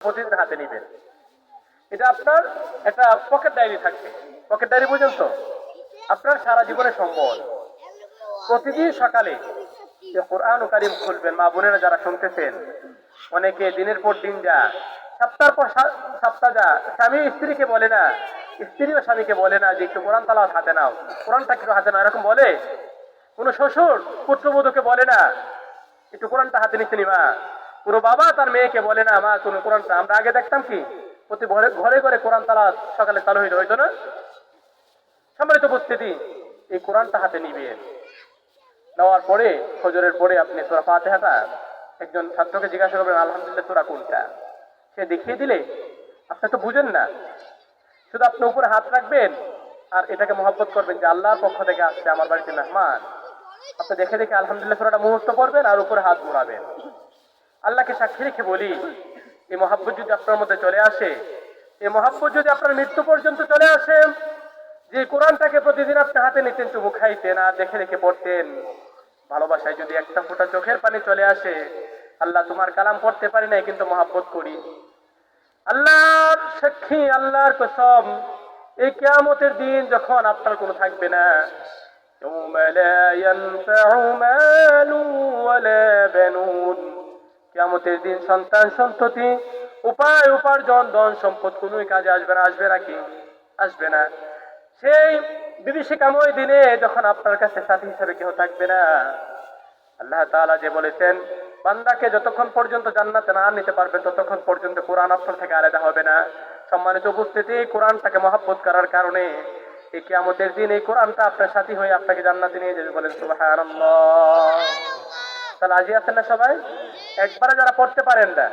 প্রতিদিন হাতে নিবেন। এটা আপনার একটা পকেট ডায়েরি থাকবে। পকেট ডায়েরি বুঝেন তো? আপনার সারা জীবনের সম্বল। প্রতিদিন সকালে কোরআন কারিম খুলবেন, মা বোনেরা যারা শুনতেছেন, অনেকে দিনের পর দিন যা সপ্তাহ পর সপ্তাহ যা, স্বামী স্ত্রীকে বলে না স্ত্রীও স্বামীকে বলে না যে একটু কোরআন তালাওয়াত হাতে নাও। কোরআনটা একটু হাতে নাও? এরকম বলে? কোনো শ্বশুর, পুত্রবধূকে বলে না, একটু কোরআনটা হাতে নিচ্ছে নি মা। কোনো বাবা তার মেয়েকে বলে, না মা কোনো কোরআনটা আমরা আগে দেখতাম কি? প্রতি ঘরে ঘরে ঘরে কোরআন তালা সকালে চালু হইল হইতো না? সম্মানিত উপস্থিতি, এই কোরআনটা হাতে নিবেন নেওয়ার পরে খজরের পরে আপনি তোরা পাতে ফাতেহাটা একজন ছাত্রকে জিজ্ঞাসা করবেন, আলহামদুলিল্লাহ তোরা কোনটা? সে দেখিয়ে দিলে, আপনি তো বুঝেন না। শুধু আপনি উপরে হাত রাখবেন আর এটাকে মহব্বত করবেন যে আল্লাহর পক্ষ থেকে আসছে আমার বাড়িতে মেহমান। আপনি দেখে দেখে আলহামদুলিল্লাহ, সুরাটা মুহূর্ত করবেন আর উপরে হাত ঘোরাবেন। আল্লাহকে সাক্ষী রেখে বলি এই মহাব্বত যদি আপনার মধ্যে চলে আসে এই মহাব্বত যদি আপনার মৃত্যু পর্যন্ত চলে আসে যে কোরআনটাকে প্রতিদিন আপনি হাতে নিতেন চুমু খাইতেন আর দেখে দেখে পড়তেন ভালোবাসায় যদি একটা ফোঁটা চোখের পানি চলে আসে আল্লাহ তোমার কালাম পড়তে পারি নাই কিন্তু মহাব্বত করি আল্লাহর সাক্ষী আল্লাহর কসম এই কেয়ামতের দিন যখন আপনার কোনো থাকবে না يوم لا ينفع مال ولا بنون কেয়ামতের দিন সন্তান, সন্ততি, উপায়, উপার্জন, ধন সম্পদ কোনোই কাজে আসবে না, আসবে নাকি আসবে না। সেই বিভীষিকাময় দিনে যখন আপনার কাছে সাথী হিসেবে কেউ থাকবে না, আল্লাহ তাআলা যে বলেছেন, বান্দাকে যতক্ষণ পর্যন্ত জান্নাতে না নিতে পারবেন ততক্ষণ পর্যন্ত কোরআন আপনার থেকে আলাদা হবে না। সম্মানিত উপস্থিতি, কোরআনটাকে মহাব্বত করার কারণে এই কিয়ামতের দিন এই কোরআনটা আপনার সাথী হয়ে আপনাকে জান্নাতে নিয়ে যাবে বলেন সুবহানাল্লাহ। তাহলে আজই আছেন না সবাই? একবারে যারা পড়তে পারেন না,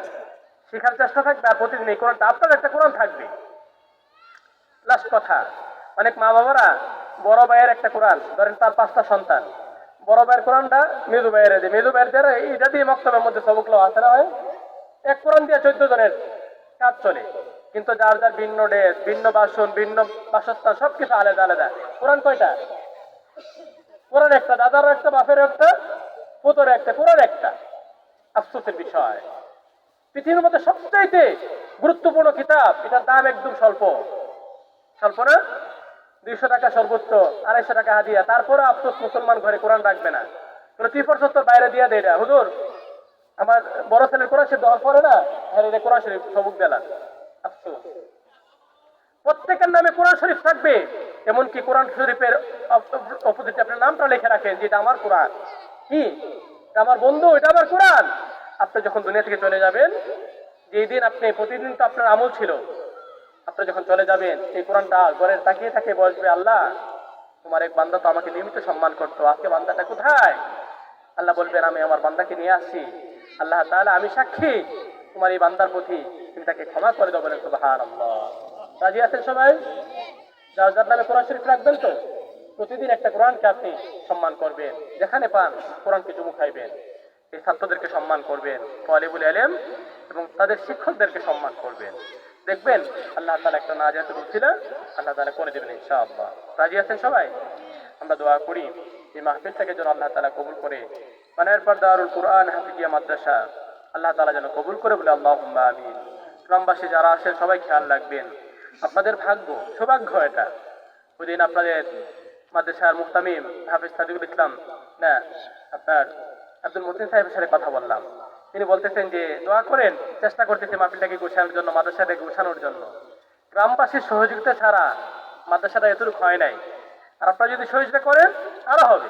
শেখার চেষ্টা থাকবে আর প্রতিদিন এই কোরআনটা, আপনার একটা কোরআন থাকবে। লাস্ট কথা, অনেক মা বাবারা বড় ভাইয়ের একটা কোরআন, ধরেন তার পাঁচটা সন্তান। বড় ভাইয়ের কোরআনটা মেজু ভাইয়ের দিয়ে মেজু ভাইয়ের দিয়ে এইটা দিয়ে মক্তবের মধ্যে সবক লো আছে না হয় এক কোরআন দিয়ে চোদ্দ জনের কাজ চলে। কিন্তু যার যার ভিন্ন ড্রেস, ভিন্ন বাসন, ভিন্ন বাসস্থান, সবকিছু আলাদা আলাদা। কোরআন কয়টা? কোরআন একটা, দাদারও একটা, বাপেরও একটা পুতরের একটা কোরআন একটা আফসোসের বিষয়। পৃথিবীর মধ্যে সবচাইতে গুরুত্বপূর্ণ কিতাব, এটার দাম একদম স্বল্প। স্বল্প না? দুইশো টাকা সর্বোচ্চ, আড়াইশো টাকা হাদিয়া। তারপরে আফসোস মুসলমান ঘরে কোরআন রাখবে না। ত্রিপর সত্তর বাইরে দিয়ে দেয় এটা। হুজুর, আমার বড় ছেলের কোরআন শরীফ দেওয়ার পরে না? হ্যাঁ এটা কোরআন শরীফ সবুক আফসোস। প্রত্যেকের নামে কোরআন শরীফ থাকবে। এমনকি কোরআন শরীফের অপোজিটে আপনার নামটা লিখে রাখেন, যেটা আমার কোরআন। কি আমার বন্ধু এটা আমার কোরআন। আপনি যখন দুনিয়া থেকে চলে যাবেন, যেই দিন আপনি, প্রতিদিন তো আপনার আমল ছিল। আপনি যখন চলে যাবেন এই কোরআনটা ঘরের তাকিয়ে থাকে বসবে আল্লাহ, তোমার এক বান্দা তো আমাকে নিয়মিত সম্মান করতো। আজকে বান্দাটা কোথায়? আল্লাহ বলবেন, আমি আমার বান্দাকে নিয়ে আসি আল্লাহ তাহলে আমি সাক্ষী। তোমার এই বান্দার প্রতি তুমি তাকে ক্ষমা করে দেবো সুবাহান রাজি আছেন সবাই? যার যার নামে কোরআন শরীফ রাখবেন তো? প্রতিদিন একটা কোরআনকে আপনি সম্মান করবেন, যেখানে পান কোরআনকে চুমু খাইবেন। এই ছাত্রদেরকে সম্মান করবেন তলিবুল আলেম এবং তাদের শিক্ষকদেরকে সম্মান করবেন। দেখবেন আল্লাহ তালা একটা না যেতে বলছিল আল্লাহ তালা করে দেবেন ইনশাআল্লাহ। রাজি আছেন সবাই? আমরা দোয়া করি, এই মাহফিলটাকে যেন আল্লাহ তালা কবুল করে। মানের পর দারুল কোরআন, হাফিজিয়া মাদ্রাসা, আল্লাহ তালা যেন কবুল করে বলে আল্লাহ আমিন। গ্রামবাসী যারা আসেন, সবাই খেয়াল রাখবেন। আপনাদের ভাগ্য, সৌভাগ্য এটা। ওই দিন আপনাদের মাদ্রাসার মুহতামিম হাফিজ সাদিকুল ইসলাম। না, আপনার আব্দুল মতিন সাহেবের সাথে কথা বললাম। তিনি বলতেছেন যে, দোয়া করেন, চেষ্টা করতেছে মাহফিলটাকে গোছানোর জন্য, মাদ্রাসাটাকে গোছানোর জন্য। গ্রামবাসীর সহযোগিতা ছাড়া মাদ্রাসাটা এতটুকু হয় নাই। আর আপনারা যদি সহযোগিতা করেন, আরও হবে।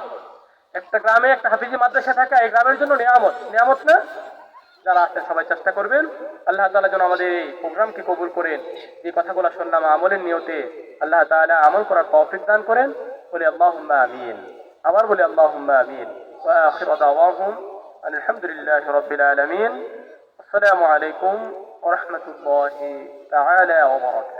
একটা গ্রামে একটা হাফিজি মাদ্রাসা থাকা, এই গ্রামের জন্য নিয়ামত। নিয়ামত না? যারা আসছেন সবাই চেষ্টা করবেন। আল্লাহ তাআলা যেন আমাদের এই প্রোগ্রামকে কবুল করেন। যে কথাগুলো শুনলাম আমলের নিয়তে, আল্লাহ তাআলা আমল করার তৌফিক দান করেন। বলে আল্লাহুম্মা আমিন আবার বলে আল্লাহুম্মা আমিন ওয়া আখিরু দাওয়াহুম আলহামদুলিল্লাহি রাব্বিল আলামিন আসসালামু আলাইকুম ওয়া রাহমাতুল্লাহি তাআলা ওয়া বারাকাতুহু